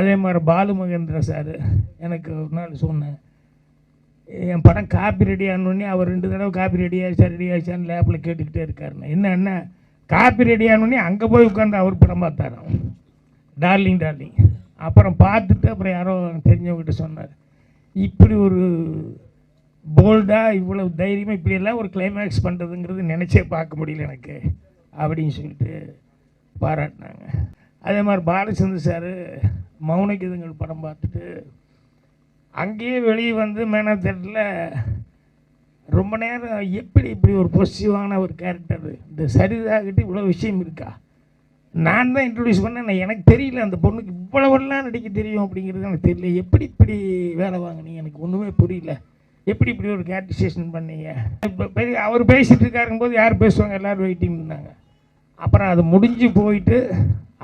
அதே மாதிரி பாலு மகேந்திர சார் எனக்கு ஒரு நாள் சொன்னேன் என் படம் காப்பி ரெடி ஆனோடனே அவர் ரெண்டு தடவை காப்பி ரெடி ஆகிடுச்சா ரெடி ஆகிடுச்சான்னு லேப்பில் கேட்டுக்கிட்டே இருக்காருண்ணே. என்னன்னா காப்பி ரெடி ஆனோடனே அங்கே போய் உட்காந்து அவர் படம் பார்த்தாராம். டார்லிங் டார்லிங் அப்புறம் பார்த்துட்டு அப்புறம் யாரோ தெரிஞ்சவங்ககிட்ட சொன்னார். இப்படி ஒரு போல்டாக இவ்வளவு தைரியமாக இப்படியெல்லாம் ஒரு கிளைமேக்ஸ் பண்ணுறதுங்கிறது நினச்சே பார்க்க முடியல எனக்கு அப்படின்னு சொல்லிட்டு பாராட்டினாங்க. அதே மாதிரி பாலச்சந்திர சார் மௌனகீதங்கள் படம் பார்த்துட்டு அங்கேயே வெளியே வந்து மேனா தேட்டரில் ரொம்ப நேரம் எப்படி இப்படி ஒரு பொசிட்டிவான ஒரு கேரக்டர் இந்த சரிதாகிட்டு இவ்வளோ விஷயம் இருக்கா? நான் தான் இன்ட்ரடியூஸ் பண்ணேன். நான் எனக்கு தெரியல அந்த பொண்ணுக்கு இவ்வளவெல்லாம் நடிக்க தெரியும் அப்படிங்கிறது எனக்கு தெரியல. எப்படி இப்படி வேலை வாங்கினீங்க? எனக்கு ஒன்றுமே புரியல. எப்படி இப்படி ஒரு கேரக்டரைசேஷன் பண்ணீங்க? இப்போ பெரிய அவர் பேசிகிட்டு இருக்காருங்கும்போது யார் பேசுவாங்க? எல்லோரும் வெயிட்டிங் இருந்தாங்க. அப்புறம் அது முடிஞ்சு போயிட்டு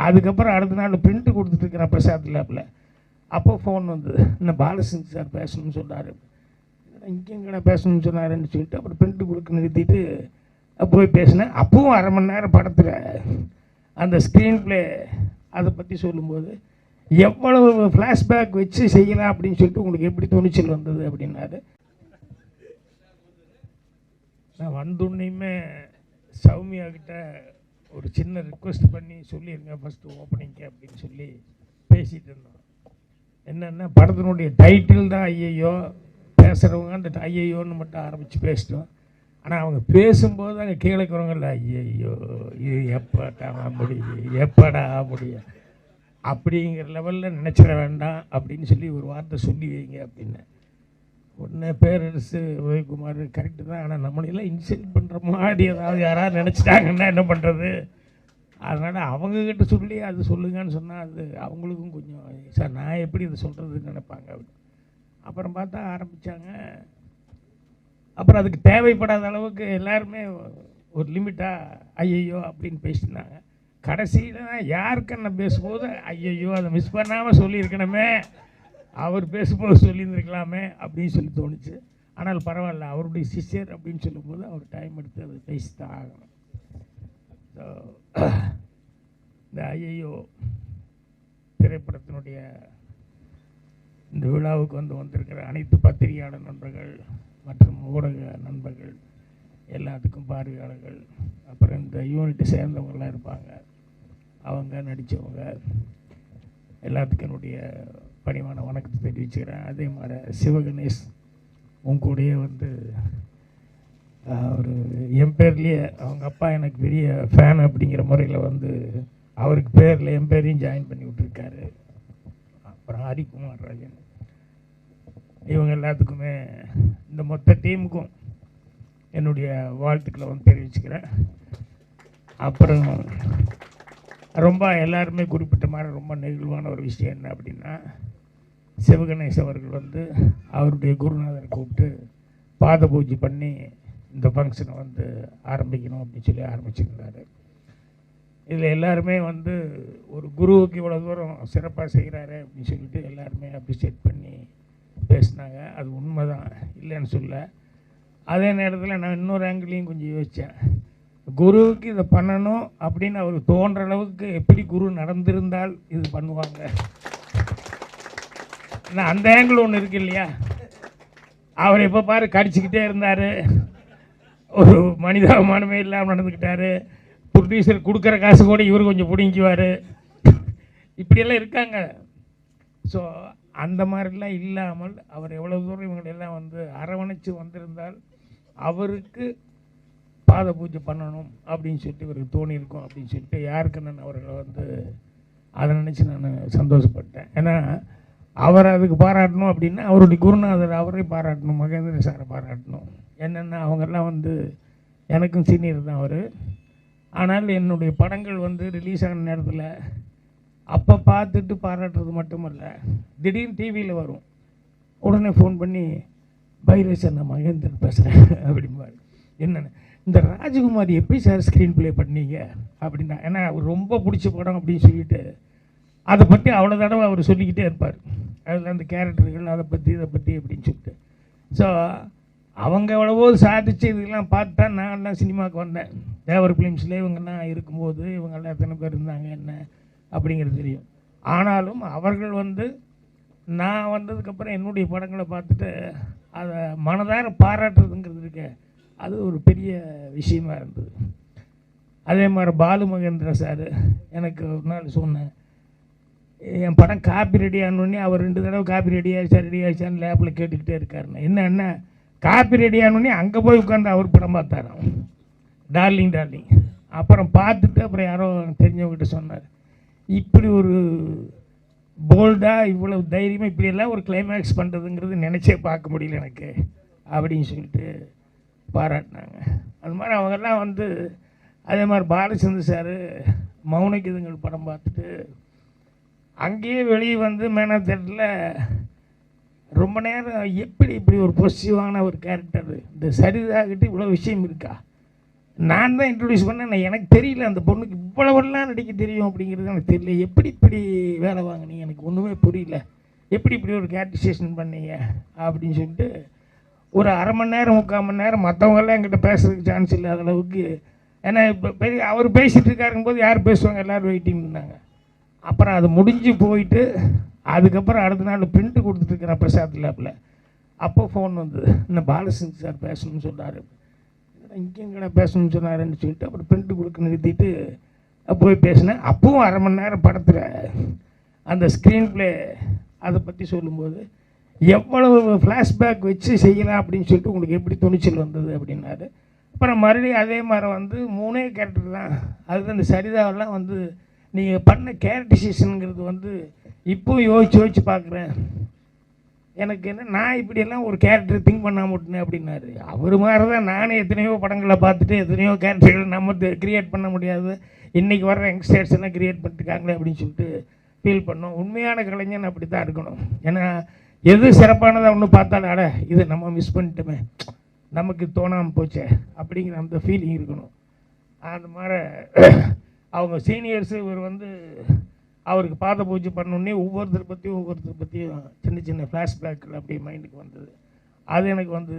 அதுக்கப்புறம் அடுத்த நாள் பிரிண்ட்டு கொடுத்துட்ருக்கிறேன் பிரசாத் லேபில் அப்போ ஃபோன் வந்தது. இன்னும் பாலசிங் சார் பேசணும்னு சொன்னார். இங்கே எங்கடா பேசணும்னு சொன்னாருன்னு சொல்லிட்டு அப்புறம் பிரிண்ட்டு கொடுக்க நிறுத்திட்டு போய் பேசினேன். அப்பவும் அரை மணி நேரம் படத்தில் அந்த ஸ்க்ரீன் ப்ளே அதை பற்றி சொல்லும்போது எவ்வளவு ஃப்ளாஷ்பேக் வச்சு செய்யலாம்? அப்படின்னு சொல்லிட்டு உங்களுக்கு எப்படி துணிச்சல் வந்தது அப்படின்னாரு. நான் வந்தோடனையுமே சௌமியா கிட்ட ஒரு சின்ன ரிக்வெஸ்ட் பண்ணி சொல்லியிருங்க ஃபஸ்ட்டு ஓப்பனிங்க்கு அப்படின்னு சொல்லி பேசிகிட்டு இருந்தோம். என்னென்னா படத்தினுடைய டைட்டில் தான் ஐயையோ பேசுகிறவங்க அந்த ஐயையோன்னு மட்டும் ஆரம்பித்து பேசிட்டோம். ஆனால் அவங்க பேசும்போது அங்கே கீழே இருக்கிறவங்கள ஐயையோ இது எப்படா முடியும் எப்படா முடியும் அப்படிங்கிற லெவலில் நினச்சிட வேண்டாம் அப்படின்னு சொல்லி ஒரு வார்த்தை சொல்லி வைங்க அப்படின்னு. உடனே பேரரசு உதயகுமார் கரெக்டு தான். ஆனால் நம்மளையெல்லாம் இன்சல்ட் பண்ணுற மாதிரி ஏதாவது யாராவது நினச்சிட்டாங்கன்னா என்ன பண்ணுறது அதனால் அவங்கக்கிட்ட சொல்லி அது சொல்லுங்கன்னு சொன்னால் அது அவங்களுக்கும் கொஞ்சம் சார் நான் எப்படி இதை சொல்கிறதுன்னு நினைப்பாங்க? அப்படின்னு. அப்புறம் பார்த்தா ஆரம்பித்தாங்க அப்புறம் அதுக்கு தேவைப்படாத அளவுக்கு எல்லாருமே ஒரு லிமிட்டாக ஐயையோ அப்படின்னு பேசினாங்க. கடைசியில் யாருக்கு நான் பேசும்போது ஐயையோ அதை மிஸ் பண்ணாமல் சொல்லியிருக்கணுமே. அவர் பேசும்போது சொல்லியிருந்துருக்கலாமே அப்படின்னு சொல்லி தோணுச்சு. ஆனால் பரவாயில்ல அவருடைய சிஷ்யர் அப்படின்னு சொல்லும்போது அவர் டைம் எடுத்து அதை பேசி தான் ஆகணும். ஸோ இந்த ஐயையோ திரைப்படத்தினுடைய இந்த விழாவுக்கு வந்து வந்திருக்கிற அனைத்து பத்திரிகையாளர் நண்பர்கள் மற்றும் ஊடக நண்பர்கள் எல்லாத்துக்கும் பார்வையாளர்கள் அப்புறம் இந்த யூனிட்டு சேர்ந்தவங்களாம் இருப்பாங்க. அவங்க நடித்தவங்க எல்லாத்துக்கும் என்னுடைய பணிவான வணக்கத்தை தெரிவிச்சுக்கிறேன். அதே மாதிரி சிவகணேஷ் உங்கூடையே வந்து அவர் ஒரு என் பேர்லேயே அவங்க அப்பா எனக்கு பெரிய ஃபேன் அப்படிங்கிற முறையில் வந்து அவருக்கு பேரில் என் பேரையும் ஜாயின் பண்ணி விட்டுருக்காரு. அப்புறம் ஹரிக்குமார் ராஜன். இவங்க எல்லாத்துக்குமே இந்த மொத்த டீமுக்கும் என்னுடைய வாழ்த்துக்களை வந்து தெரிவிச்சுக்கிறேன். அப்புறம் ரொம்ப எல்லாருமே குறிப்பிட்ட மாதிரி ரொம்ப நெகிழ்வான ஒரு விஷயம் என்ன அப்படின்னா சிவகணேஷ் அவர்கள் வந்து அவருடைய குருநாதரை கூப்பிட்டு பாத பூஜை பண்ணி இந்த ஃபங்க்ஷனை வந்து ஆரம்பிக்கணும் அப்படின்னு சொல்லி ஆரம்பிச்சிருந்தாரு. இதில் எல்லாருமே வந்து ஒரு குருவுக்கு இவ்வளோ தூரம் சிறப்பாக செய்கிறாரு அப்படின்னு சொல்லிட்டு எல்லாருமே அப்ரிஷியேட் பண்ணி பேசினாங்க. அது உண்மை தான் இல்லைன்னு சொல்ல. அதே நேரத்தில் நான் இன்னொரு ஆங்கிளையும் கொஞ்சம் யோசித்தேன் குருவுக்கு இதை பண்ணணும் அப்படின்னு அவருக்கு தோன்ற அளவுக்கு எப்படி குரு நடந்திருந்தால் இது பண்ணுவாங்க? நான் அந்த ஆங்கிள் ஒன்று இருக்கு இல்லையா? அவர் எப்போ பாரு கடிச்சிக்கிட்டே இருந்தார். ஒரு மனிதாபமானமே இல்லாமல் நடந்துக்கிட்டாரு. ப்ரொடியூசர் கொடுக்குற காசு கூட இவர் கொஞ்சம் பிடிங்குவார் இப்படியெல்லாம் இருக்காங்க. ஸோ அந்த மாதிரிலாம் இல்லாமல் அவர் எவ்வளோ தூரம் இவங்களெல்லாம் வந்து அரவணைச்சு வந்திருந்தால் அவருக்கு பாத பூஜை பண்ணணும் அப்படின்னு சொல்லிட்டு இவருக்கு தோணியிருக்கும் அப்படின்னு சொல்லிட்டு யாருக்கண்ணன் அவர்களை வந்து அதை நினச்சி நான் சந்தோஷப்பட்டேன். ஏன்னா அவர் அதுக்கு பாராட்டணும் அப்படின்னா அவருடைய குருநாதர் அவரே பாராட்டணும் மகேந்திர சாரை பாராட்டணும். என்னென்னா அவங்கெல்லாம் வந்து எனக்கும் சீனியர் தான் அவர். ஆனால் என்னுடைய படங்கள் வந்து ரிலீஸ் ஆன நேரத்தில் அப்போ பார்த்துட்டு பாராட்டுறது மட்டுமல்ல திடீர்னு டிவியில் வரும். உடனே ஃபோன் பண்ணி பைரே சார் நான் மகேந்திரன் பேசுகிறேன் அப்படிம்பாரு. என்னென்ன இந்த ராஜகுமார் எப்படி சார் ஸ்க்ரீன் ப்ளே பண்ணீங்க? அப்படின்னா ஏன்னா அவர் ரொம்ப பிடிச்ச படம் அப்படின்னு சொல்லிட்டு அதை பற்றி அவ்வளோ தடவை அவர் சொல்லிக்கிட்டே இருப்பார். அதில் அந்த கேரக்டர்கள் அதை பற்றி இதை பற்றி அப்படின்னு சொல்லிட்டு. ஸோ அவங்க எவ்வளவோ சாதிச்சு இதெல்லாம் பார்த்து தான் நான் எல்லாம் சினிமாவுக்கு வந்தேன். தேவர் ஃபிலிம்ஸில் இவங்கெல்லாம் இருக்கும்போது இவங்கெல்லாம் எத்தனை பேர் இருந்தாங்க என்ன அப்படிங்கிறது தெரியும். ஆனாலும் அவர்கள் வந்து நான் வந்ததுக்கப்புறம் என்னுடைய படங்களை பார்த்துட்டு அதை மனதார பாராட்டுறதுங்கிறது இருக்கு அது ஒரு பெரிய விஷயமா இருந்தது. அதே மாதிரி பாலு மகேந்திர சார் எனக்கு ஒரு நாள் சொன்னேன் என் படம் காப்பி ரெடி ஆனோடனே அவர் ரெண்டு தடவை காப்பி ரெடி ஆகிடுச்சா ரெடி ஆகிடுச்சான்னு லேபில் கேட்டுக்கிட்டே இருக்காருண்ணே. என்னென்ன காப்பி ரெடி ஆனோடனே அங்கே போய் உட்காந்து அவர் படம் பார்த்தாராம் டார்லிங் டார்லிங் அப்புறம் பார்த்துட்டு அப்புறம் யாரோ தெரிஞ்சவங்ககிட்ட சொன்னார். இப்படி ஒரு போல்டாக இவ்வளவு தைரியமாக இப்படியெல்லாம் ஒரு கிளைமேக்ஸ் பண்ணுறதுங்கிறது நினச்சே பார்க்க முடியல எனக்கு. அப்படின்னு சொல்லிட்டு பாராட்டினாங்க. அது மாதிரி அவங்கெல்லாம் வந்து அதே மாதிரி பாலச்சந்தர் சார் மௌனகிதங்கள் படம் பார்த்துட்டு அங்கேயே வெளியே வந்து மேனா தேட்டரில் ரொம்ப நேரம் எப்படி இப்படி ஒரு பொசிட்டிவான ஒரு கேரக்டர் இந்த சரிதாகிட்டு இவ்வளோ விஷயம் இருக்கா? நான் தான் இன்ட்ரடியூஸ் பண்ணேன். நான் எனக்கு தெரியல. அந்த பொண்ணுக்கு இவ்வளவெல்லாம் நடிக்க தெரியும் அப்படிங்கிறது எனக்கு தெரியல. எப்படி இப்படி வேலை வாங்கினீங்க? எனக்கு ஒன்றுமே புரியல. எப்படி இப்படி ஒரு கேரக்டரைசேஷன் பண்ணீங்க? அப்படின்னு சொல்லிட்டு ஒரு அரை மணி நேரம் முக்கால் மணி நேரம் மற்றவங்கெல்லாம் என்கிட்ட பேசுறதுக்கு சான்ஸ் இல்லாத அளவுக்கு ஏன்னா இப்போ பெரிய அவர் பேசிகிட்டு இருக்காருங்கும் போது யார் பேசுவாங்க? எல்லோரும் வெயிட்டிங் இருந்தாங்க. அப்புறம் அது முடிஞ்சு போயிட்டு அதுக்கப்புறம் அடுத்த நாள் பிரிண்ட் கொடுத்துட்ருக்கிறேன் பிரசாத் லேபில் அப்போ ஃபோன் வந்தது இன்னும் பாலசிங் சார் பேசணும்னு சொன்னார். இங்கே கடை பேசணும்னு சொன்னாருன்னு சொல்லிட்டு அப்புறம் பிரிண்ட் கொடுக்க நிறுத்திட்டு போய் பேசினேன். அப்பவும் அரை மணி நேரம் படத்தில் அந்த ஸ்க்ரீன் ப்ளே அதை பற்றி சொல்லும்போது எவ்வளவு ஃப்ளாஷ்பேக் வச்சு செய்யலாம் அப்படின்னு சொல்லிட்டு உங்களுக்கு எப்படி துணிச்சல் வந்தது? அப்படின்னாரு. அப்புறம் மறுபடியும் அதே மாதிரி வந்து மூணே கேரக்டர் தான். அது அந்த சரிதாவெல்லாம் வந்து நீங்கள் பண்ண கேரக்டரைசேஷனுங்கிறது வந்து இப்போவும் யோசிச்சு யோசிச்சு பார்க்குறேன் எனக்கு என்ன நான் இப்படியெல்லாம் ஒரு கேரக்டர் திங்க் பண்ணாம விட்டேன் அப்படின்னாரு. அவர் மாதிரி தான் நானே எத்தனையோ படங்களை பார்த்துட்டு எத்தனையோ கேரக்டர்கள் நம்ம கிரியேட் பண்ண முடியாது. இன்றைக்கி வர யங்ஸ்டர்ஸ் எல்லாம் கிரியேட் பண்ணிருக்காங்களே அப்படின்னு சொல்லிட்டு ஃபீல் பண்ணோம். உண்மையான கலைஞன் அப்படி தான் இருக்கணும். ஏன்னா எது சிறப்பானதாக ஒன்று பார்த்தாலும் அட இது நம்ம மிஸ் பண்ணிட்டோமே. நமக்கு தோணாமல் போச்சே அப்படிங்கிற அந்த ஃபீலிங் இருக்கணும். அந்த மாதிரி அவங்க சீனியர்ஸ் இவர் வந்து அவருக்கு பாத பூஜை பண்ணோடனே ஒவ்வொருத்தர் பற்றியும் ஒவ்வொருத்தர் பற்றியும் சின்ன சின்ன ஃப்ளாஷ்பேக்கில் அப்படியே மைண்டுக்கு வந்தது. அது எனக்கு வந்து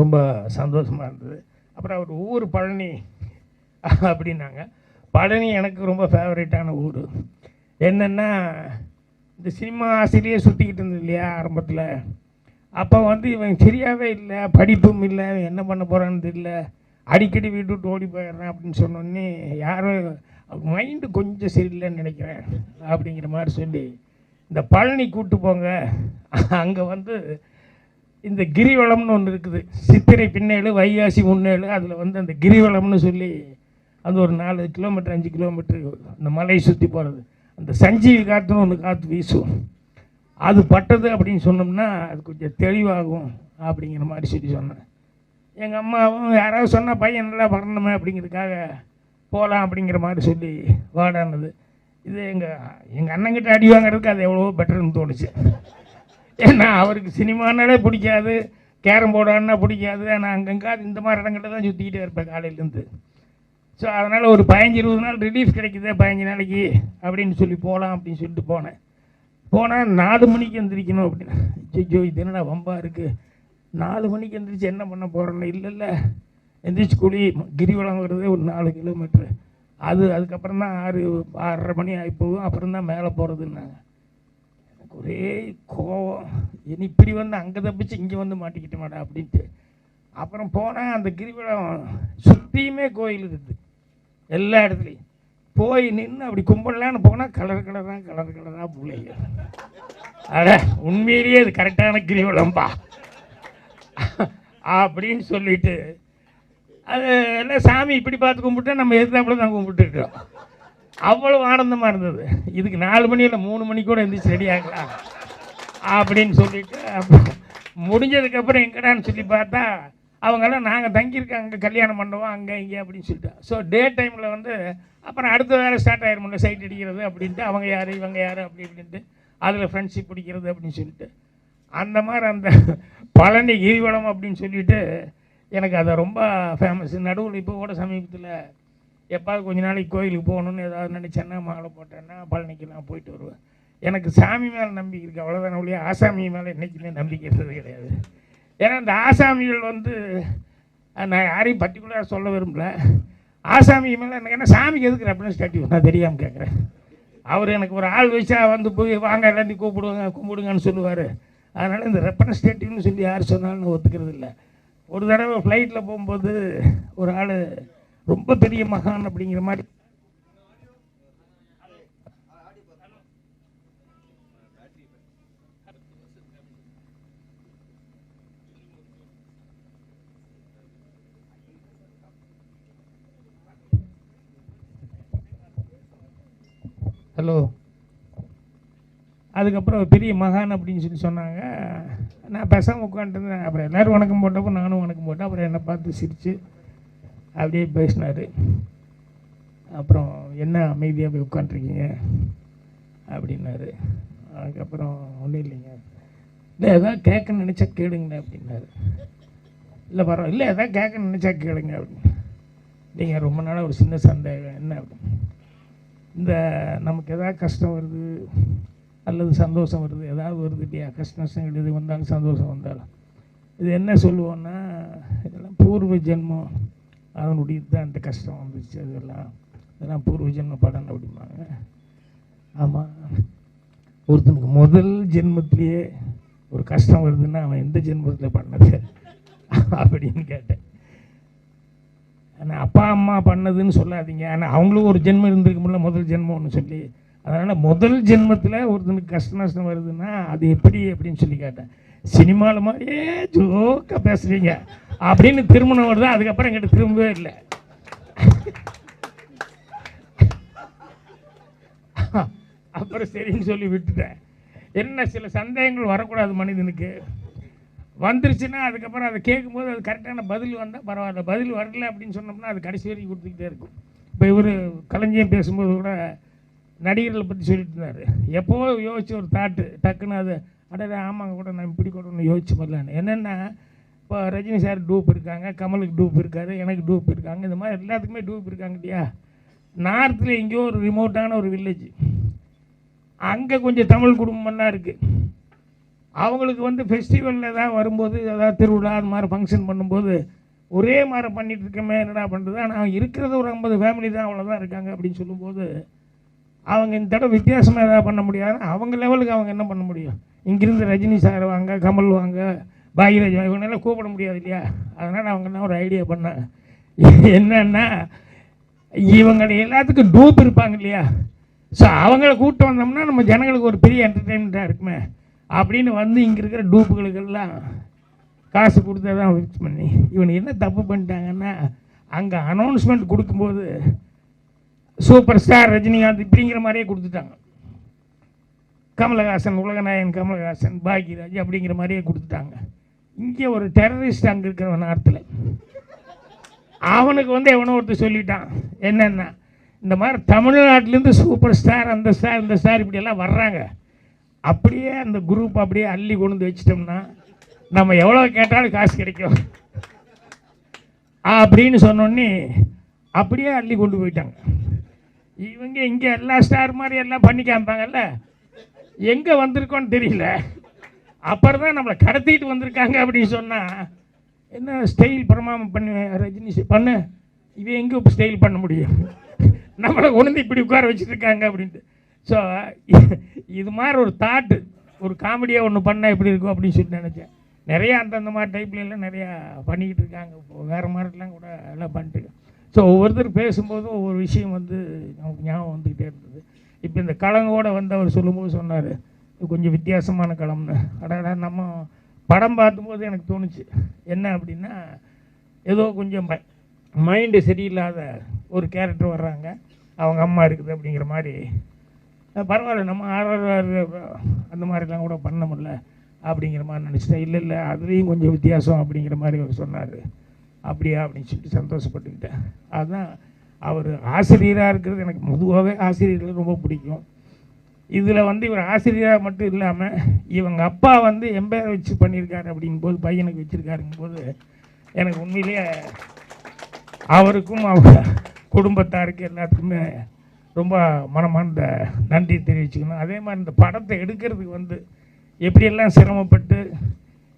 ரொம்ப சந்தோஷமாக இருந்தது. அப்புறம் அவர் ஊர் பழனி அப்படின்னாங்க. பழனி எனக்கு ரொம்ப ஃபேவரட்டான ஊர். என்னென்னா இந்த சினிமா ஆசையிலேயே சுற்றிக்கிட்டு இருந்தது இல்லையா ஆரம்பத்தில். அப்போ வந்து இவன் சரியாகவே இல்லை படிப்பும் இல்லை இவன் என்ன பண்ண போகிறான்னு தெரியல. அடிக்கடி வீட்டு விட்டு ஓடி போயிடுறான் அப்படின்னு சொன்னோடனே யாரும் மைண்டு கொஞ்சம் சரியில்லைன்னு நினைக்கிறேன் அப்படிங்கிற மாதிரி சொல்லி இந்த பழனி கூட்டு போங்க. அங்கே வந்து இந்த கிரிவலம்னு ஒன்று இருக்குது. சித்திரை பின்னேழு வைகாசி முன்னேழு அதில் வந்து அந்த கிரிவலம்னு சொல்லி அது ஒரு நாலு கிலோமீட்டர் அஞ்சு கிலோமீட்டர் அந்த மலையை சுற்றி போகிறது அந்த சஞ்சீவி காற்றுன்னு ஒன்று காற்று வீசும். அது பட்டது அப்படின்னு சொன்னோம்னா அது கொஞ்சம் தெளிவாகும் அப்படிங்கிற மாதிரி சொல்லி சொன்னேன். எங்கள் அம்மாவும் யாராவது சொன்னால் பையன் நல்லா வரணுமே அப்படிங்கிறதுக்காக போகலாம் அப்படிங்கிற மாதிரி சொல்லி வாடானது. இது எங்கள் எங்கள் அண்ணங்கிட்ட அடி வாங்குறதுக்கு அது எவ்வளவோ பெட்டர்னு தோணுச்சு. ஏன்னா அவருக்கு சினிமானாலே பிடிக்காது கேரம் போர்டான்னா பிடிக்காது நான் அங்கங்காது இந்த மாதிரி இடங்கள்ல தான் சுற்றிக்கிட்டே இருப்பேன் காலையிலேருந்து. ஸோ அதனால் ஒரு பதினஞ்சு இருபது நாள் ரிலீஃப் கிடைக்குதே பதினஞ்சு நாளைக்கு அப்படின்னு சொல்லி போகலாம் அப்படின்னு சொல்லிட்டு போனேன். போனால் நாலு மணிக்கு எந்திரிக்கணும் அப்படின்னு. ஐயோ இது என்னடா வம்பா இருக்குது நாலு மணிக்கு எந்திரிச்சு என்ன பண்ண போகிறோன்னு இல்லை இல்லை எந்திரிச்சு குழி கிரிவலம் வர்றது ஒரு நாலு கிலோமீட்ரு அது அதுக்கப்புறம் தான் ஆறு ஆறரை மணி ஆகி போகும். அப்புறம் தான் மேலே போகிறதுன்னாங்க எனக்கு ஒரே கோவம். இனி இப்படி வந்து அங்கே தப்பிச்சு இங்கே வந்து மாட்டிக்கிட்ட மாட்டா அப்படின்ட்டு. அப்புறம் போனால் அந்த கிரிவலம் சுற்றியுமே கோயில் இருக்குது. எல்லா இடத்துலையும். போய் நின்று அப்படி கும்பிடலான்னு போனால் கலர் கலராக கலர் கலராக பிள்ளைங்க அட உண்மையிலேயே அது கரெக்டான கிரிவலம்பா. அப்படின்னு சொல்லிட்டு அது எல்லாம் சாமி இப்படி பார்த்து கும்பிட்டா நம்ம எதிர்த்தாப்புல தான் கும்பிட்டுருக்கோம் அவ்வளோ ஆனந்தமாக இருந்தது. இதுக்கு நாலு மணி இல்லை மூணு மணி கூட எந்திரிச்சு ரெடி ஆகலாம் அப்படின்னு சொல்லிட்டு முடிஞ்சதுக்கப்புறம் எங்கடான்னு சொல்லி பார்த்தா அவங்கெல்லாம் நாங்கள் தங்கியிருக்காங்க கல்யாணம் மண்டபம் அங்கே இங்கே அப்படின்னு சொல்லிட்டு. ஸோ டே டைமில் வந்து அப்புறம் அடுத்த வேறு ஸ்டார்ட் ஆயிருமில்ல சைட் அடிக்கிறது அப்படின்ட்டு அவங்க யார் இவங்க யார் அப்படி இப்படின்ட்டு அதில் ஃப்ரெண்ட்ஷிப் பிடிக்கிறது அப்படின்னு சொல்லிட்டு. அந்த மாதிரி அந்த பழனி கிரிவலம் அப்படின்னு சொல்லிட்டு எனக்கு அதை ரொம்ப ஃபேமஸ் நடுவில் இப்போ கூட சமீபத்தில் எப்பாவது கொஞ்ச நாளைக்கு கோயிலுக்கு போகணுன்னு ஏதாவது நினச்சேன்னா மாலை போட்டேன்னா பழனிக்கு நான் போயிட்டு வருவேன். எனக்கு சாமி மேலே நம்பிக்கை இருக்குது அவ்வளோதான் ஒழிய ஆசாமி மேலே என்றைக்குமே நம்பிக்கை இருந்தது கிடையாது. ஏன்னா இந்த ஆசாமிகள் வந்து நான் யாரையும் பர்டிகுலராக சொல்ல விரும்பல. ஆசாமி மேலே எனக்கு என்ன சாமிக்கு எதுக்கு ரெஃபரன்ஸ் காட்டி நான் தெரியாமல் கேட்குறேன் அவர் எனக்கு ஒரு ஆள் வச்சா வந்து போய் வாங்க எல்லாத்தையும் கூப்பிடுவாங்க கும்பிடுங்கன்னு சொல்லுவார். அதனால் இந்த ரெப்ரஸன்டேட்டிவ்னு சொல்லி யார் சொன்னாலும் நான் ஒத்துக்கிறது இல்லை. ஒரு தடவை ஃப்ளைட்டில் போகும்போது ஒரு ஆள் ரொம்ப பெரிய மகான் அப்படிங்கிற மாதிரி ஹலோ அதுக்கப்புறம் பெரிய மகான் அப்படின்னு சொல்லி சொன்னாங்க. நான் பேசாமல் உட்காந்துருந்தேன் அப்புறம் எல்லோரும் வணக்கம் போட்டப்போ நானும் வணக்கம் போட்டேன். அப்புறம் என்னை பார்த்து சிரித்து அப்படியே பேசினார். அப்புறம் என்ன அமைதியாக போய் உட்காந்துருக்கீங்க அப்படின்னாரு. அதுக்கப்புறம் ஒன்றும் இல்லைங்க. இல்லை எதாவது கேட்க நினச்சா கேளுங்க அப்படின்னாரு. இல்லை பரவாயில்ல. இல்லை எதாவது கேட்க நினச்சா கேளுங்க அப்படின்னு. இல்லைங்க ரொம்ப நாளாக ஒரு சின்ன சந்தேகம் என்ன? அப்படின்னு. இந்த நமக்கு எதாவது கஷ்டம் வருது அல்லது சந்தோஷம் வருது ஏதாவது வருது இல்லையா? கஷ்ட நஷ்டங்கள் இது வந்தாலும் சந்தோஷம் வந்தாலும் இது என்ன சொல்லுவோன்னா இதெல்லாம் பூர்வ ஜென்மம். அதனுடைய தான் இந்த கஷ்டம் வந்துச்சு அதெல்லாம். இதெல்லாம் பூர்வ ஜென்ம படம் அப்படிம்பாங்க. ஆமாம் ஒருத்தனுக்கு முதல் ஜென்மத்திலேயே ஒரு கஷ்டம் வருதுன்னா அவன் எந்த ஜென்மத்தில் பண்ணது? அப்படின்னு கேட்டேன். ஆனால் அப்பா அம்மா பண்ணதுன்னு சொல்லாதீங்க. ஆனால் அவங்களும் ஒரு ஜென்மம் இருந்திருக்குமில்ல முதல் ஜென்மம்னு சொல்லி. அதனால் முதல் ஜென்மத்தில் ஒருத்தனுக்கு கஷ்ட நஷ்டம் வருதுன்னா அது எப்படி அப்படின்னு சொல்லி கேட்டேன். சினிமாவில் மாதிரியே ஜோக்காக பேசுகிறீங்க அப்படின்னு திருமணம் வருது அதுக்கப்புறம் எங்கிட்ட திரும்பவே இல்லை. அப்புறம் சரின்னு சொல்லி விட்டுட்டேன். என்ன சில சந்தேகங்கள் வரக்கூடாது மனிதனுக்கு. வந்துருச்சுன்னா அதுக்கப்புறம் அதை கேட்கும்போது அது கரெக்டான பதில் வந்தால் பரவாயில்ல. பதில் வரல அப்படின்னு சொன்னோம்னா அது கடைசி வரைக்கும் கொடுத்துக்கிட்டே இருக்கும். இப்போ இவர் கலைஞன் பேசும்போது கூட நடிகர்களை பற்றி சொல்லிட்டு இருந்தார். எப்போ யோசிச்சு ஒரு தாட்டு டக்குன்னு அது அடடே ஆமாங்க கூட நான் இப்படி கூட ஒன்று யோசிச்சு வரலான்னு. என்னென்னா இப்போ ரஜினி சார் டூப் இருக்காங்க கமலுக்கு டூப் இருக்காரு எனக்கு டூப் இருக்காங்க இந்த மாதிரி எல்லாத்துக்குமே டூப் இருக்காங்க இல்லையா? நார்த்தில் எங்கேயோ ஒரு ரிமோட்டான ஒரு வில்லேஜ் அங்கே கொஞ்சம் தமிழ் குடும்பம்லாம் இருக்குது அவங்களுக்கு வந்து ஃபெஸ்டிவலில் ஏதாவது வரும்போது ஏதாவது திருவிழா அந்த மாதிரி ஃபங்க்ஷன் பண்ணும்போது ஒரே மாதிரி பண்ணிகிட்டு இருக்கமே என்னடா பண்ணுறது ஆனால் இருக்கிறது ஒரு ஐம்பது ஃபேமிலி தான் அவ்வளோதான் இருக்காங்க அப்படின்னு சொல்லும்போது அவங்க இந்த தடவை வித்தியாசமாக எதாவது பண்ண முடியாதுன்னா அவங்க லெவலுக்கு அவங்க என்ன பண்ண முடியும்? இங்கிருந்து ரஜினி சார் வாங்க கமல் வாங்க பாகிராஜ் வாங்க கூப்பிட முடியாது இல்லையா? அதனால் அவங்க என்ன ஒரு ஐடியா பண்ணேன் என்னன்னா இவங்க எல்லாத்துக்கும் டூப் இருப்பாங்க இல்லையா? ஸோ அவங்கள கூப்பிட்டு வந்தோம்னா நம்ம ஜனங்களுக்கு ஒரு பெரிய என்டர்டெயின்மெண்ட்டாக இருக்குமே. அப்படின்னு வந்து இங்கே இருக்கிற டூப்புகளுக்கெல்லாம் காசு கொடுத்தா தான் ஃபிக்ஸ் பண்ணி இவனுக்கு என்ன தப்பு பண்ணிட்டாங்கன்னா அங்கே அனௌன்ஸ்மெண்ட் கொடுக்கும்போது சூப்பர் ஸ்டார் ரஜினிகாந்த் இப்படிங்கிற மாதிரியே கொடுத்துட்டாங்க. கமலஹாசன் உலகநாயகன் கமலஹாசன் பாக்யராஜ் அப்படிங்கிற மாதிரியே கொடுத்துட்டாங்க. இங்கே ஒரு டெரரிஸ்ட் அங்கே இருக்கிறவன் நார்த்தில் அவனுக்கு வந்து எவனோ ஒருத்தர் சொல்லிட்டான். என்னென்னா இந்த மாதிரி தமிழ்நாட்டிலேருந்து சூப்பர் ஸ்டார் அந்த ஸ்டார் இந்த ஸ்டார் இப்படியெல்லாம் வர்றாங்க. அப்படியே அந்த குரூப் அப்படியே அள்ளி கொண்டு வந்து வச்சிட்டோம்னா நம்ம எவ்வளோ கேட்டாலும் காசு கிடைக்கும். அப்படின்னு சொன்னோன்னே அப்படியே அள்ளி கொண்டு போயிட்டாங்க. இவங்க இங்கே எல்லா ஸ்டார் மாதிரி எல்லாம் பண்ணி காமிப்பாங்கல்ல? எங்கே வந்திருக்கோன்னு தெரியல. அப்புறம் தான் நம்மளை கடத்திட்டு வந்திருக்காங்க அப்படின்னு சொன்னால் என்ன ஸ்டைல் பிரமாமம் பண்ணு ரஜினி பண்ணு. இவன் எங்கே இப்போ ஸ்டைல் பண்ண முடியும்? நம்மளை உணர்ந்து இப்படி உட்கார வச்சுருக்காங்க அப்படின்ட்டு. ஸோ இது மாதிரி ஒரு தாட்டு ஒரு காமெடியாக ஒன்று பண்ணால் எப்படி இருக்கும் அப்படின்னு சொல்லி நினச்சேன். நிறையா அந்தந்த மாதிரி டைப்ல எல்லாம் நிறையா பண்ணிக்கிட்டு இருக்காங்க. வேறு மாதிரிலாம் கூட எல்லாம் பண்ணிட்டு ஸோ ஒவ்வொருத்தர் பேசும்போதும் ஒவ்வொரு விஷயம் வந்து நமக்கு ஞாபகம் வந்துக்கிட்டே இருந்தது. இப்போ இந்த கலங்கோடு வந்து அவர் சொல்லும்போது சொன்னார் கொஞ்சம் வித்தியாசமான களம்னு அடடா நம்ம படம் பார்க்கும்போது எனக்கு தோணுச்சு என்ன அப்படின்னா ஏதோ கொஞ்சம் மைண்டு சரியில்லாத ஒரு கேரக்டர் வர்றாங்க அவங்க அம்மா இருக்குது அப்படிங்கிற மாதிரி. பரவாயில்ல நம்ம ஆர்ஆர் அந்த மாதிரிலாம் கூட பண்ண முடியல அப்படிங்கிற மாதிரி நினச்சிட்டேன். இல்லை இல்லை அதுலேயும் கொஞ்சம் வித்தியாசம் அப்படிங்கிற மாதிரி அவர் சொன்னார். அப்படியா அப்படின்னு சொல்லி சந்தோஷப்பட்டுக்கிட்டேன். அதுதான் அவர் ஆசிரியராக இருக்கிறது எனக்கு பொதுவாகவே ஆசிரியர்கள் ரொம்ப பிடிக்கும். இதில் வந்து இவர் ஆசிரியராக மட்டும் இல்லாமல் இவங்க அப்பா வந்து எம்பேர் வச்சு பண்ணியிருக்காரு அப்படிங்கும்போது பையனுக்கு வச்சுருக்காருங்கும்போது எனக்கு உண்மையிலேயே அவருக்கும் அவங்க குடும்பத்தாருக்கு எல்லாத்துக்குமே ரொம்ப மனமார்ந்த நன்றி தெரிவிச்சுக்கணும். அதே மாதிரி இந்த படத்தை எடுக்கிறதுக்கு வந்து எப்படியெல்லாம் சிரமப்பட்டு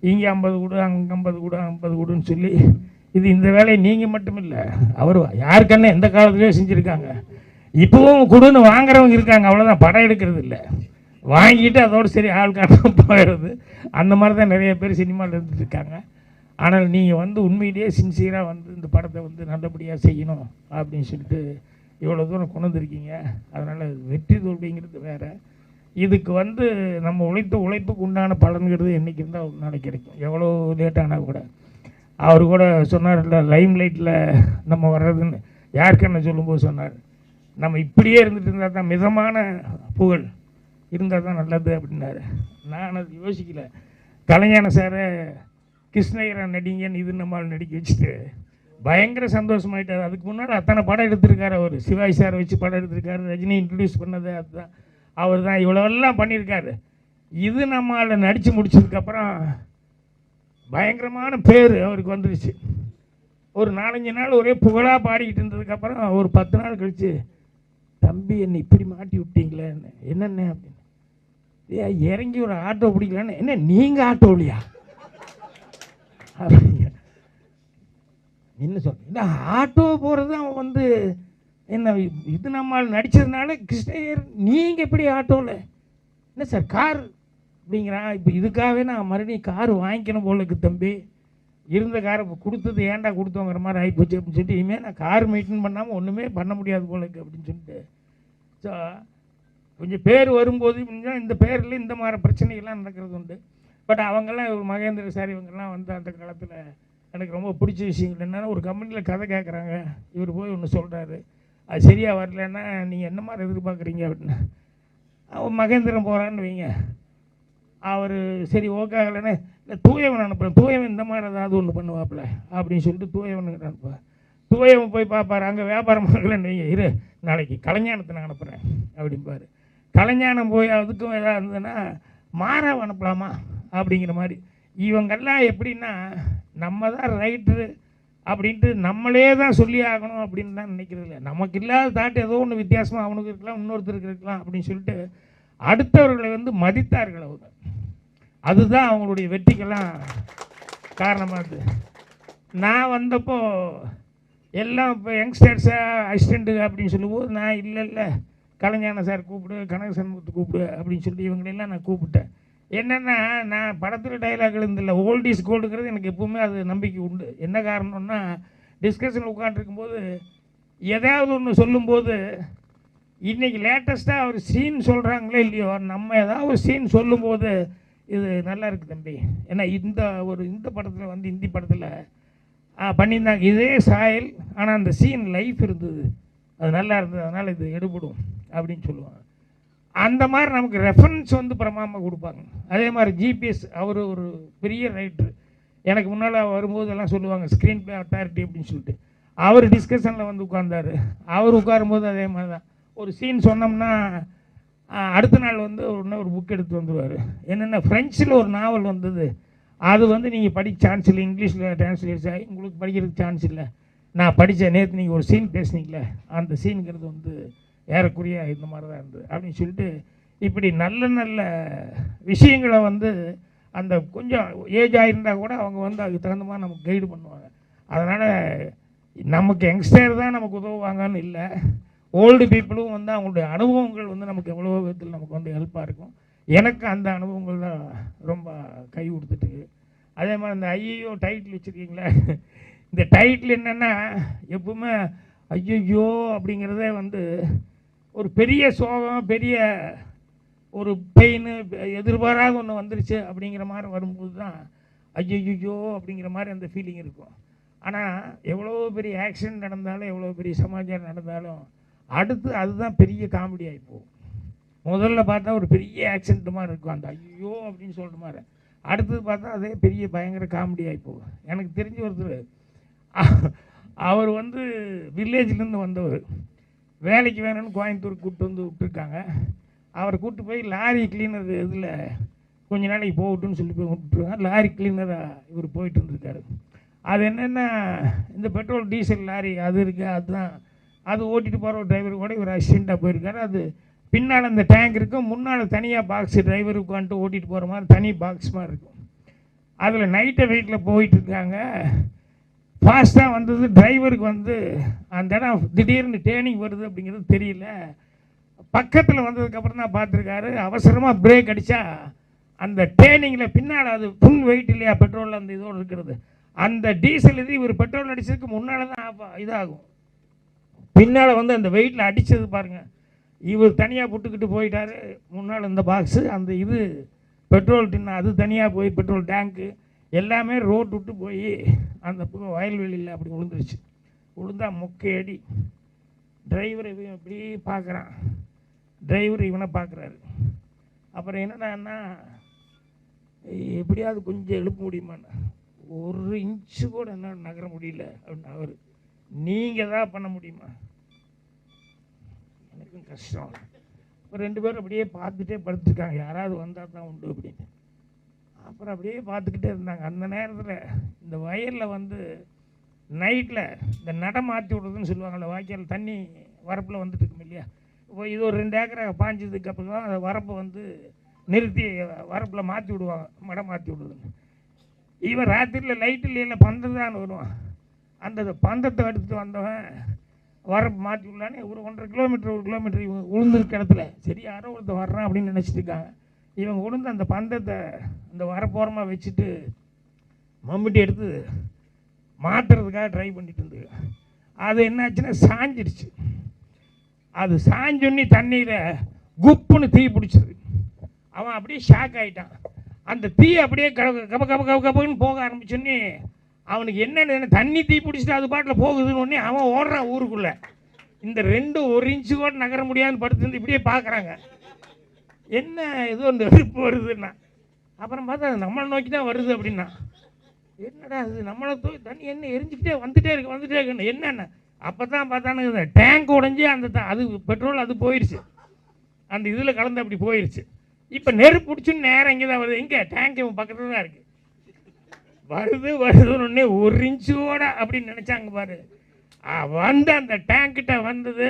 இங்கே ஐம்பது கூடு அங்கே ஐம்பது கூடு ஐம்பது கூடுன்னு சொல்லி இது இந்த வேலையை நீங்கள் மட்டும் இல்லை அவர் யாருக்கண்ணே எந்த காலத்துலேயும் செஞ்சுருக்காங்க. இப்போவும் கொடுன்னு வாங்குறவங்க இருக்காங்க. அவ்வளோதான் படம் எடுக்கிறது இல்லை. வாங்கிட்டு அதோட சரி ஆள் காட்டாம போயிடுறது. அந்த மாதிரி தான் நிறைய பேர் சினிமாவில் இருந்துட்டு இருக்காங்க ஆனால் நீங்கள் வந்து உண்மையிலேயே சின்சியராக வந்து இந்த படத்தை வந்து நல்லபடியாக செய்யணும் அப்படின்னு சொல்லிட்டு இவ்வளோ தூரம் கொண்டு வந்திருக்கீங்க அதனால் வெற்றி தோல்விங்கிறது வேறு. இதுக்கு வந்து நம்ம உழைத்த உழைப்புக்கு உண்டான பலன்கிறது என்றைக்கு இருந்தால் ஒரு நாளைக்கு கிடைக்கும். எவ்வளோ லேட் ஆனால் கூட. அவர் கூட சொன்னார் இல்லை லைம் லைட்டில் நம்ம வர்றதுன்னு. யாருக்கு என்ன சொல்லும்போது சொன்னார் நம்ம இப்படியே இருந்துட்டு இருந்தால் தான் மிதமான புகழ் இருந்தால் தான் நல்லது அப்படின்னாரு. நான் அது யோசிக்கல. கலைஞான சாரை கிருஷ்ணகிரா நடிங்கன்னு இது நம்மால் நடிக்க வச்சுட்டு பயங்கர சந்தோஷமாயிட்டார். அதுக்கு முன்னாடி அத்தனை படம் எடுத்திருக்காரு அவர். சிவாஜி சாரை வச்சு படம் எடுத்திருக்காரு. ரஜினி இன்ட்ரடியூஸ் பண்ணது அதுதான். அவர் தான் இவ்வளோவெல்லாம் பண்ணியிருக்காரு. இது நம்மளால் நடித்து முடிச்சதுக்கப்புறம் பயங்கரமான பேர் அவருக்கு வந்துருச்சு. ஒரு நாலஞ்சு நாள் ஒரே புகழாக பாடிக்கிட்டு இருந்ததுக்கப்புறம் ஒரு பத்து நாள் கழிச்சு தம்பி என்னை இப்படி மாட்டி விட்டீங்களேன்னு என்னென்ன? அப்படின்னு. ஏய், இறங்கி ஒரு ஆட்டோ பிடிக்கலான்னு. என்ன நீங்கள் ஆட்டோலையா? அப்படிங்க என்ன சொல்கிறேன் இந்த ஆட்டோ போகிறது அவன் வந்து என்ன இது நம்மால் நடித்ததுனால கிருஷ்ணயர் நீங்கள் எப்படி ஆட்டோவில் என்ன சார் கார் அப்படிங்கிறான். இப்போ இதுக்காகவே நான் மறுபடியும் கார் வாங்கிக்கணும் போல இருக்கு தம்பி. இருந்த காரை இப்போ கொடுத்தது ஏன்டா கொடுத்தோங்கிற மாதிரி ஆகிப்போச்சு அப்படின்னு சொல்லிட்டு இனிமேல் நான் கார் மெயின்டைன் பண்ணாமல் ஒன்றுமே பண்ண முடியாது போல இருக்கு அப்படின்னு சொல்லிட்டு. ஸோ கொஞ்சம் பேர் வரும்போது கொஞ்சம் இந்த பேரில் இந்த மாதிரி பிரச்சனைகள்லாம் நடக்கிறது உண்டு. பட் அவங்கெல்லாம் மகேந்திர சார் இவங்கெல்லாம் வந்து அந்த காலத்தில் எனக்கு ரொம்ப பிடிச்ச விஷயங்கள் என்னென்னா ஒரு கம்பெனியில் கதை கேட்குறாங்க இவர் போய் ஒன்று சொல்கிறாரு அது சரியாக வரலன்னா நீங்கள் என்ன மாதிரி எதிர்பார்க்குறீங்க? அப்படின்னு. அவன் மகேந்திரன் போகிறான்னு வைங்க. அவர் சரி ஓகே ஆகலைன்னு இல்லை தூயவன் அனுப்புகிறேன் தூயவன் இந்த மாதிரி ஏதாவது ஒன்று பண்ணுவாப்புல அப்படின்னு சொல்லிட்டு தூயவனுக்கு அனுப்புவேன் தூயவன் போய் பார்ப்பாரு அங்கே வியாபாரம் பார்க்கலன்னு வைங்க இரு நாளைக்கு கலைஞானத்தை நான் அனுப்புகிறேன் அப்படிம்பார். கலைஞானம் போய் அதுக்கும் எதாவது இருந்ததுன்னா மாறாவை அனுப்பலாமா? அப்படிங்கிற மாதிரி. இவங்கெல்லாம் எப்படின்னா நம்ம தான் ரைட்ரு அப்படின்ட்டு நம்மளே தான் சொல்லி ஆகணும் அப்படின்னு தான் நினைக்கிறது இல்லை. நமக்கு இல்லாத தாட்டு ஏதோ ஒன்று வித்தியாசமாக அவனுக்கு இருக்கலாம் இன்னொருத்தருக்கு இருக்கலாம் அப்படின்னு சொல்லிட்டு அடுத்தவர்களை வந்து மதித்தார்கள் அவங்க. அதுதான் அவங்களுடைய வெற்றிக்கெல்லாம் காரணமாக நான் வந்தப்போ எல்லாம் இப்போ யங்ஸ்டர்ஸாக அசிஸ்டண்ட்டு அப்படின்னு சொல்லும்போது நான் இல்லை இல்லை. கலைஞான சார் கூப்பிடு கனக சண்முகத்தை கூப்பிடு அப்படின்னு சொல்லி இவங்களெல்லாம் நான் கூப்பிட்டேன். என்னென்னா நான் படத்தில் டைலாக் எழுந்தில்ல ஓல்ட் இஸ் கோல்டுங்கிறது எனக்கு எப்பவுமே அது நம்பிக்கை உண்டு. என்ன காரணம்னா டிஸ்கஷன் உட்காந்துருக்கும்போது எதாவது ஒன்று சொல்லும்போது இன்றைக்கி லேட்டஸ்ட்டாக ஒரு சீன் சொல்கிறாங்களே இல்லையோ நம்ம ஏதாவது ஒரு சீன் சொல்லும்போது இது நல்லா இருக்குது தம்பி. ஏன்னா இந்த ஒரு இந்த படத்தில் வந்து ஹிந்தி படத்தில் பண்ணியிருந்தாங்க. இதே சாயல் ஆனால் அந்த சீன் லைஃப் இருந்தது. அது நல்லா இருந்தது அதனால் இது எடுபடும் அப்படின்னு சொல்லுவாங்க. அந்த மாதிரி நமக்கு ரெஃபரன்ஸ் வந்து பிரமாம கொடுப்பாங்க. அதே மாதிரி ஜிபிஎஸ் அவர் ஒரு பெரிய ரைட்ரு எனக்கு முன்னால் வரும்போதெல்லாம் சொல்லுவாங்க ஸ்க்ரீன் பிளே அத்தாரிட்டி அப்படின்னு சொல்லிட்டு. அவர் டிஸ்கஷனில் வந்து உட்கார்ந்தார். அவர் உட்காரும்போது அதே மாதிரி தான் ஒரு சீன் சொன்னோம்னா அடுத்த நாள் வந்து ஒரு புக் எடுத்து வந்துடுவார் என்னென்ன ஃப்ரெஞ்சில் ஒரு நாவல் வந்தது. அது வந்து நீங்கள் படிக்க சான்ஸ் இல்லை இங்கிலீஷில் டிரான்ஸ்லேட் ஆகி உங்களுக்கு படிக்கிறதுக்கு சான்ஸ் இல்லை. நான் படித்த நேற்று நீங்கள் ஒரு சீன் பேசுனீங்களே அந்த சீனுங்கிறது வந்து ஏறக்குறைய இந்த மாதிரி தான் இருந்தது அப்படின்னு சொல்லிட்டு இப்படி நல்ல நல்ல விஷயங்களை வந்து அந்த கொஞ்சம் ஏஜ் ஆகியிருந்தால் கூட அவங்க வந்து அதுக்கு தகுந்த மாதிரி நமக்கு கைடு பண்ணுவாங்க. அதனால் நமக்கு யங்ஸ்டர் தான் நமக்கு உதவுவாங்கன்னு இல்லை. ஓல்டு பீப்புளும் வந்து அவங்களுடைய அனுபவங்கள் வந்து நமக்கு எவ்வளோ விதத்தில் நமக்கு வந்து ஹெல்ப்பாக இருக்கும். எனக்கு அந்த அனுபவங்கள் தான் ரொம்ப கை கொடுத்துட்டு அதே மாதிரி இந்த ஐயோ டைட்டில் வச்சுருக்கீங்களே இந்த டைட்டில் என்னென்னா எப்பவுமே ஐயோ அப்படிங்கிறதே வந்து ஒரு பெரிய சோகம் பெரிய ஒரு பெயின் எதிர்பாராத ஒன்று வந்துருச்சு அப்படிங்கிற மாதிரி வரும்போது தான் ஐயோ அப்படிங்கிற மாதிரி அந்த ஃபீலிங் இருக்கும். ஆனால் எவ்வளோ பெரிய ஆக்சிடென்ட் நடந்தாலும் எவ்வளோ பெரிய சமாச்சாரம் நடந்தாலும் அடுத்து அதுதான் பெரிய காமெடி ஆகி போகும். முதல்ல பார்த்தா ஒரு பெரிய ஆக்சிடென்ட் மாதிரி இருக்கும். அந்த ஐயோ அப்படின்னு சொல்கிற மாதிரி. அடுத்தது பார்த்தா அதே பெரிய பயங்கர காமெடி ஆகி போகும். எனக்கு தெரிஞ்ச ஒருத்தர் அவர் வந்து வில்லேஜ்லேருந்து வந்தவர். வேலைக்கு வேணும்னு கோயம்புத்தூர் கூப்பிட்டு வந்து விட்டுருக்காங்க. அவரை கூப்பிட்டு போய் லாரி கிளீனர் இதில் கொஞ்ச நாளைக்கு போகட்டும்னு சொல்லி போய் விட்டுருக்காங்க. லாரி கிளீனராக இவர் போயிட்டு இருந்திருக்காரு. அது என்னென்னா இந்த பெட்ரோல் டீசல் லாரி அது இருக்குது அதுதான் அது ஓட்டிட்டு போகிற ஒரு டிரைவர் கூட இவர் அசிஸ்டண்ட்டாக போயிருக்காரு. அது பின்னால் அந்த டேங்க் இருக்கும் முன்னால் தனியாக பாக்ஸ் டிரைவர் உட்காந்துட்டு ஓட்டிட்டு போகிற மாதிரி தனி பாக்ஸ் மாதிரி இருக்கும். அதில் நைட்டை வெயிட்டில் போயிட்டுருக்காங்க ஃபாஸ்ட்டாக வந்தது டிரைவருக்கு வந்து அந்த இடம் திடீர்னு டேர்னிங் வருது அப்படிங்கிறது தெரியல. பக்கத்தில் வந்ததுக்கப்புறம் தான் பார்த்துருக்காரு. அவசரமாக பிரேக் அடித்தா அந்த டேர்னிங்கில் பின்னால் அது புன் வெயிட் இல்லையா? பெட்ரோல் அந்த இதோடு இருக்கிறது. அந்த டீசல் இது இவர் பெட்ரோல் அடிச்சதுக்கு முன்னால் தான் ஆஃப் இதாகும். பின்னால் வந்து அந்த வெயிட்டில் அடித்தது பாருங்கள் இவர் தனியாக புட்டுக்கிட்டு போயிட்டாரு. முன்னால் இந்த பாக்ஸு அந்த இது பெட்ரோல் டின்னு அது தனியாக போய் பெட்ரோல் டேங்க்கு எல்லாமே ரோட் விட்டு போய் அந்த பக்கம் வயல்வெளியில் அப்படி விழுந்துருச்சு விழுந்தா முக்கையடி. டிரைவர் இவன் இப்படி பார்க்குறான் டிரைவர் இவனை பார்க்குறாரு அப்புறம் என்னடான்னா எப்படியாவது கொஞ்சம் எழுப்ப முடியுமான்னு ஒரு இன்ச்சு கூட என்ன நகர முடியல அப்படின்னு அவர். நீங்கள் தான் பண்ண முடியுமா? எனக்கும் கஷ்டம். இப்போ ரெண்டு பேரும் அப்படியே பார்த்துட்டே படுத்துருக்காங்க. யாராவது வந்தால் தான் உண்டு அப்படின்னு. அப்புறம் அப்படியே பார்த்துக்கிட்டே இருந்தாங்க. அந்த நேரத்தில் இந்த வயலில் வந்து நைட்டில் இந்த நடை மாற்றி விடுறதுன்னு சொல்லுவாங்கள்ல வாய்க்கால் தண்ணி வரப்பில் வந்துட்டு இருக்கும் இல்லையா? இப்போ இது ஒரு ரெண்டு ஏக்கரை பாஞ்சதுக்கு அப்புறம் தான் அந்த வரப்பை வந்து நிறுத்தி வரப்பில் மாற்றி விடுவாங்க மடம் மாற்றி விடுறதுன்னு. இவன் ராத்திரியில் லைட்டு இல்லையில பந்தல் தான் வருவான்? அந்த பந்தத்தை எடுத்துகிட்டு வந்தவன் வர மாற்றி உள்ளானே ஒரு ஒன்றரை கிலோமீட்டர் ஒரு கிலோமீட்டர் இவங்க உளுந்துருக்க இடத்துல சரி யாரோ ஒருத்தர் வர்றான் அப்படின்னு நினச்சிட்டுருக்காங்க இவங்க உளுந்து அந்த பந்தத்தை அந்த வரப்போரமாக வச்சுட்டு மம்முட்டி எடுத்து மாற்றுறதுக்காக ட்ரை பண்ணிட்டு இருந்தது. அது என்னாச்சுன்னா சாஞ்சிடுச்சு அது சாஞ்சொன்னி தண்ணியில் குப்புன்னு தீ பிடிச்சது அவன் அப்படியே ஷாக் ஆகிட்டான் அந்த தீ அப்படியே கப கப கப கப கபன்னு போக ஆரம்பிச்சோன்னே அவனுக்கு என்னென்ன தண்ணி தீ பிடிச்சிட்டு அது பாட்டில் போகுதுன்னு உடனே அவன் ஓடுறான் ஊருக்குள்ளே. இந்த ரெண்டு ஒரு இன்ச்சு கூட நகர முடியாதுன்னு படுத்துருந்து இப்படியே பார்க்குறாங்க என்ன ஏதோ இந்த வெறுப்பு வருதுன்னா. அப்புறம் பார்த்தா அது நம்மளை நோக்கி தான் வருது அப்படின்னா. என்னடா அது நம்மளை தூக்கி தண்ணி என்ன எரிஞ்சுக்கிட்டே வந்துகிட்டே இருக்கு வந்துட்டே இருக்குன்னு. என்னென்ன? அப்போ தான் பார்த்தானுங்க டேங்க் உடஞ்சி அந்த அது பெட்ரோல் அது போயிடுச்சு அந்த இதில் கலந்து அப்படி போயிடுச்சு இப்போ நெருப்பு பிடிச்சுன்னு நேரம் இங்கே தான் வருது. எங்கே? டேங்க் பக்கத்தில் தான் இருக்குது வருது வருதுன்னு ஒரு இன்ச்சோட அப்படின்னு நினச்சாங்க பாரு. வந்து அந்த டேங்கிட்ட வந்தது.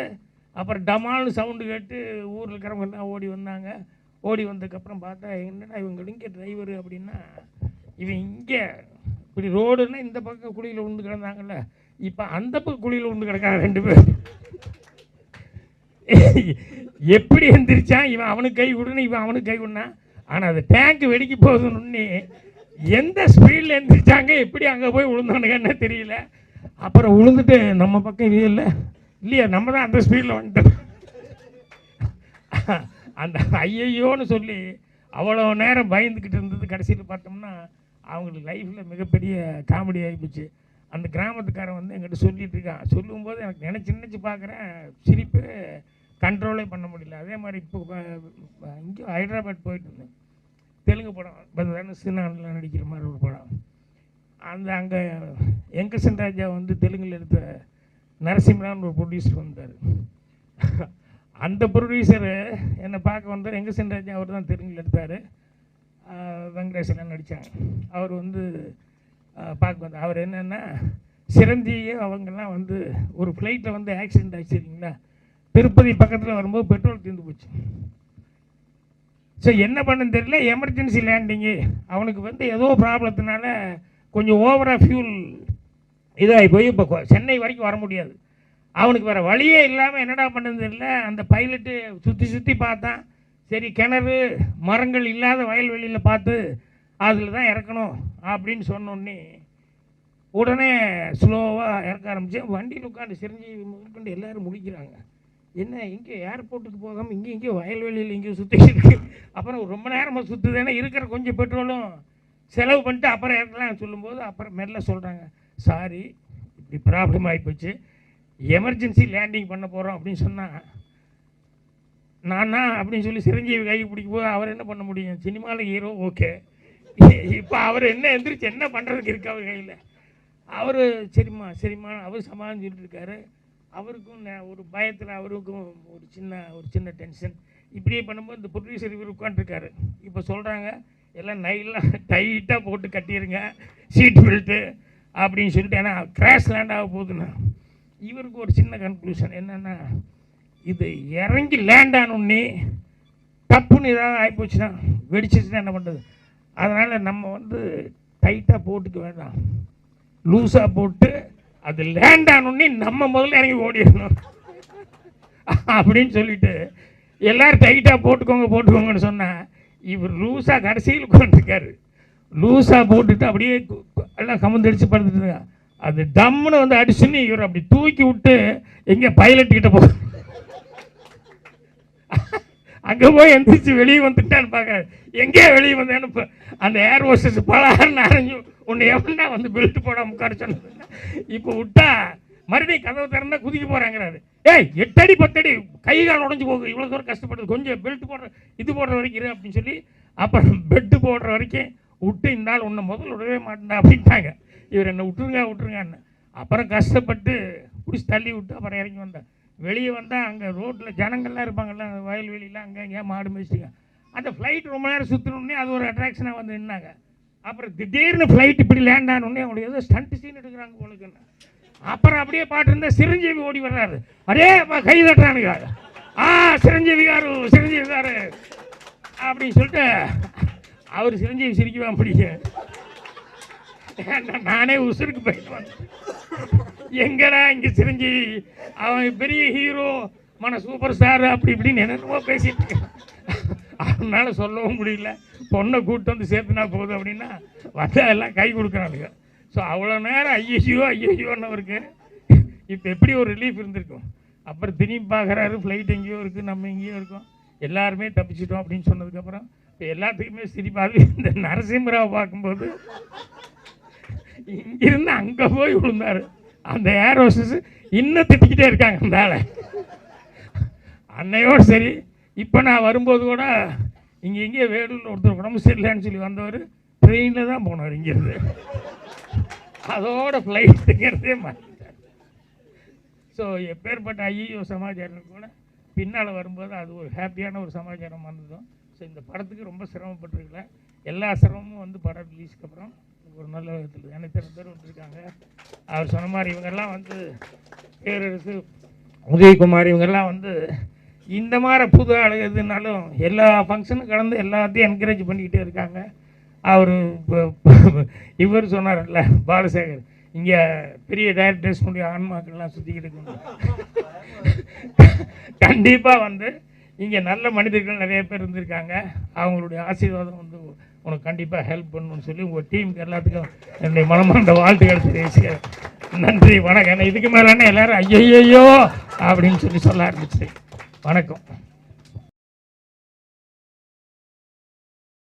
அப்புறம் டமால்னு சவுண்டு கேட்டு ஊரில் இருக்கிறவங்க எல்லாம் ஓடி வந்தாங்க. ஓடி வந்ததுக்கப்புறம் பார்த்தா என்னடா இவங்க இங்கே டிரைவர் அப்படின்னா இவன் இங்கே இப்படி ரோடுன்னா இந்த பக்கம் குழியில் உண்டு கிடந்தாங்கல்ல இப்போ அந்த பக்கம் குழியில் உண்டு கிடக்காங்க ரெண்டு பேர் எப்படி எந்திரிச்சான்? இவன் அவனுக்கு கை விடுன்னு இவன் அவனுக்கு கை விடுனான் ஆனால் அது டேங்க் வெடிக்க போகுதுன்னு எந்த ஸ்பீடில் எழுந்திரிச்சாங்க எப்படி அங்கே போய் விழுந்தானுங்கன்னு தெரியல. அப்புறம் விழுந்துட்டு நம்ம பக்கம் இது இல்லை. இல்லையா நம்ம தான் அந்த ஸ்பீடில் வந்துட்டோம். அந்த ஐயையோன்னு சொல்லி அவ்வளோ நேரம் பயந்துக்கிட்டு இருந்தது கடைசியில் பார்த்தோம்னா அவங்களுக்கு லைஃப்பில் மிகப்பெரிய காமெடி ஆகிப்போச்சு அந்த கிராமத்துக்காரன் வந்து எங்கிட்ட சொல்லிட்டு இருக்கான். சொல்லும்போது எனக்கு நினச்சி நினச்சி பார்க்குறேன் சிரிப்பு கண்ட்ரோலே பண்ண முடியல. அதே மாதிரி இப்போ இங்கே ஹைதராபாத் போயிட்டு இருந்தேன். தெலுங்கு படம் சின்ன தனுசுனால நடிக்கிற மாதிரி ஒரு படம். அந்த அங்கே எங்கசன் ராஜா வந்து தெலுங்கில் எடுத்த நரசிம்மரான்னு ஒரு ப்ரொடியூசர் வந்தார். அந்த ப்ரொடியூசர் என்னை பார்க்க வந்தார் எங்கசன் ராஜா அவர் தான் தெலுங்கில் எடுத்தார் வெங்கடேசன் நடித்தாங்க அவர் வந்து பார்க்க வந்தார். அவர் என்னென்னா சிரஞ்சீவி அவங்கெல்லாம் வந்து ஒரு ஃப்ளைட்டில் வந்து ஆக்சிடென்ட் ஆச்சு சரிங்களா? திருப்பதி பக்கத்தில் வரும்போது பெட்ரோல் தீர்ந்து போச்சு. ஸோ என்ன பண்ணுன்னு தெரியல எமர்ஜென்சி லேண்டிங்கு அவனுக்கு வந்து ஏதோ ப்ராப்ளத்தினால கொஞ்சம் ஓவராக ஃபியூல் இதாகி போய் இப்போ சென்னை வரைக்கும் வர முடியாது. அவனுக்கு வேறு வழியே இல்லாமல் என்னடா பண்ணுறது தெரியல அந்த பைலட்டு சுற்றி சுற்றி பார்த்தான். சரி கிணறு மரங்கள் இல்லாத வயல்வெளியில் பார்த்து அதில் தான் இறக்கணும் அப்படின்னு சொன்னோன்னே உடனே ஸ்லோவாக இறக்க ஆரம்பித்தேன் வண்டியில் உட்காந்து சிரஞ்சீவி முதற்கொண்டு எல்லோரும் முடிக்கிறாங்க. என்ன இங்கே ஏர்போர்ட்டுக்கு போகாமல் இங்கே இங்கே வயல்வெளியில் இங்கே சுற்றிட்டு இருக்கு. அப்புறம் ரொம்ப நேரமாக சுற்றுது ஏன்னா இருக்கிற கொஞ்சம் பெட்ரோலும் செலவு பண்ணிட்டு அப்புறம் இறக்கலாம் சொல்லும்போது அப்புறம் மெல்ல சொல்கிறாங்க சாரி இப்படி ப்ராப்ளம் ஆகிப்போச்சு எமர்ஜென்சி லேண்டிங் பண்ண போகிறோம் அப்படின்னு சொன்னால் நானா அப்படின்னு சொல்லி சிரஞ்சீவி கை பிடிக்கும் போது அவர் என்ன பண்ண முடியும்? சினிமாவில் ஹீரோ ஓகே இப்போ அவர் என்ன எந்திரிச்சு என்ன பண்ணுறதுக்கு இருக்கு அவர் கையில். அவர் சரிம்மா சரிம்மா அவர் சமாளின்னு சொல்லிட்டு இருக்காரு. அவருக்கும் ஒரு பயத்தில் அவருக்கும் ஒரு சின்ன ஒரு சின்ன டென்ஷன் இப்படியே பண்ணும்போது இந்த ப்ரொடியூசர் இவர் உட்காந்துருக்காரு இப்போ சொல்கிறாங்க எல்லாம் நைலாம் டைட்டாக போட்டு கட்டிடுங்க சீட் பெல்ட்டு அப்படின்னு சொல்லிட்டு ஏன்னா கிராஷ் லேண்ட் ஆக போகுதுன்னா. இவருக்கு ஒரு சின்ன கன்க்ளூஷன் என்னென்னா இது இறங்கி லேண்ட் ஆனோடனே தப்புன்னு ஏதாவது ஆகிப்போச்சுன்னா வெடிச்சிச்சுன்னா என்ன பண்ணுறது அதனால் நம்ம வந்து டைட்டாக போட்டுக்க வேண்டாம். லூஸாக போட்டு அது லேண்ட் ஆனோடனே நம்ம முதல்ல இறங்கி ஓடிடணும். அப்படின்னு சொல்லிட்டு எல்லோரும் டைட்டாக போட்டுக்கோங்க போட்டுக்கோங்கன்னு சொன்னால் இவர் லூஸாக கடைசியில் உட்காந்துருக்காரு லூஸாக போட்டுட்டு அப்படியே எல்லாம் கமந்தடிச்சு படுத்துட்டு அது டம்முன்னு வந்து அடிச்சுன்னு இவர் அப்படி தூக்கி விட்டு எங்கே பைலட்டுக்கிட்ட போ அங்கே போய் எந்திரிச்சு வெளியே வந்துட்டான்னு பார்க்க எங்கேயே வெளியே வந்தேன்னு அந்த ஏர் ஹோஸ்டஸ் பலாருன்னு அரைஞ்சு உன்னை எவனா வந்து பெல்ட் போடாம உட்கார சொன்னது இப்போ விட்டா மறுபடியும் கதவு திறந்தா குதிக்க போறாங்கிறாரு. ஏய் எட்டடி பத்தடி கை கால் உடஞ்சி போகுது இவ்வளோ தூரம் கஷ்டப்படுது கொஞ்சம் பெல்ட் போடுற இது போடுற வரைக்கும் இரு அப்படின்னு சொல்லி அப்புறம் பெட்டு போடுற வரைக்கும் விட்டு இந்த நாள் உன்னை முதல்ல விடவே மாட்டேன் அப்படின்ட்டாங்க. இவர் என்னை விட்டுருங்க விட்டுருங்கன்னு அப்புறம் கஷ்டப்பட்டு பிடிச்சி தள்ளி விட்டு அப்புறம் இறங்கி வந்தேன் வெளியே வந்தால் அங்கே ரோட்டில் ஜனங்கள்லாம் இருப்பாங்கல்ல வயல்வெளியெலாம் அங்கே இங்கே மாடு மேய்ச்சிட்டுங்க அந்த ஃப்ளைட் ரொம்ப நேரம் சுற்றணுன்னே அது ஒரு அட்ராக்ஷனாக வந்து நின்னாங்க. அப்புறம் திடீர்னு ஃப்ளைட் இப்படி லேண்ட் ஆனோடனே அவங்களுக்கு ஏதோ ஸ்டண்ட் சீன் எடுக்கிறாங்க போலுக்குன்னு அப்புறம் அப்படியே பாட்டு இருந்தால் சிரஞ்சீவி ஓடி வர்றாரு. அரே கை தட்டுறானுங்க. ஆ சிரஞ்சீவி காரு சிரஞ்சீவி காரு அப்படின்னு சொல்லிட்டு அவர் சிரஞ்சீவி சிரிக்குவான் பிடிக்கும் நானே உசுருக்கு போயிட்டு வந்தேன். எங்கடா இங்கே சிரஞ்சீவி? அவன் பெரிய ஹீரோ மன சூப்பர் ஸ்டார் அப்படி இப்படின்னு என்னென்னமோ பேசிட்டு இருக்கான் சொல்லவும் முடியல. பொண்ணை கூப்பிட்டு வந்து சேர்த்துனா போதும் அப்படின்னா வந்தால் எல்லாம் கை கொடுக்குறாளுங்க. ஸோ அவ்வளோ நேரம் ஐயோ ஐயோன்னவருக்கு இப்போ எப்படி ஒரு ரிலீஃப் இருந்திருக்கும்? அப்புறம் திரும்பி பார்க்குறாரு ஃப்ளைட் எங்கேயோ இருக்குது நம்ம எங்கேயோ இருக்கோம். எல்லாருமே தப்பிச்சிட்டோம் அப்படின்னு சொன்னதுக்கப்புறம் இப்போ எல்லாத்துக்குமே சிரிப்பாது இந்த நரசிம்மராவை பார்க்கும்போது இங்கிருந்து அங்கே போய் விழுந்தார். அந்த ஏர் ஹோஸ்டஸ் இன்னும் திட்டிக்கிட்டே இருக்காங்க அந்த ஆளை அன்னையோடு சரி இப்போ நான் வரும்போது கூட இங்கே எங்கேயோ வேலூரில் ஒருத்தர் உடம்பு சரியில்லைன்னு சொல்லி வந்தவர் ட்ரெயினில் தான் போனார் இங்கேருந்து. அதோட ஃப்ளைட்டுங்கிறதே மாறிட்டார் ஸோ எப்பேற்பட்ட ஐயோ சமாச்சாரம் கூட பின்னால் வரும்போது அது ஒரு ஹாப்பியான ஒரு சமாச்சாரம் வந்ததும். ஸோ இந்த படத்துக்கு ரொம்ப சிரமப்பட்டிருக்கல. எல்லா சிரமமும் வந்து படம் ரிலீஸ்க்கு அப்புறம் ஒரு நல்ல விதத்தில். எனக்கு தெரிஞ்ச பேர் வந்துருக்காங்க. அவர் சொன்ன மாதிரி இவங்கெல்லாம் வந்து பேரரசு உதயகுமார் இவங்கெல்லாம் வந்து இந்த மாதிரி புது ஆளு எதுனாலும் எல்லா ஃபங்க்ஷனும் கலந்து எல்லாத்தையும் என்கரேஜ் பண்ணிக்கிட்டே இருக்காங்க. அவர் இவர் சொன்னார்ல பாலசேகர் இங்கே பெரிய டைரக்டர்ஸ் முடிய ஆன்மாக்கள்லாம் சுற்றிக்கிட்டு இருக்காங்க. கண்டிப்பாக வந்து இங்கே நல்ல மனிதர்கள் நிறைய பேர் இருந்திருக்காங்க. அவங்களுடைய ஆசீர்வாதம் வந்து உனக்கு கண்டிப்பாக ஹெல்ப் பண்ணணும்னு சொல்லி உங்கள் டீமுக்கு எல்லாத்துக்கும் என்னுடைய மனமார்ந்த வாழ்த்துக்கள் தெரிவிச்சு நன்றி வணக்கம். இதுக்கு மேலே எல்லாரும் ஐயையோ அப்படின்னு சொல்லி சொல்ல ஆரம்பிச்சு வணக்கம்.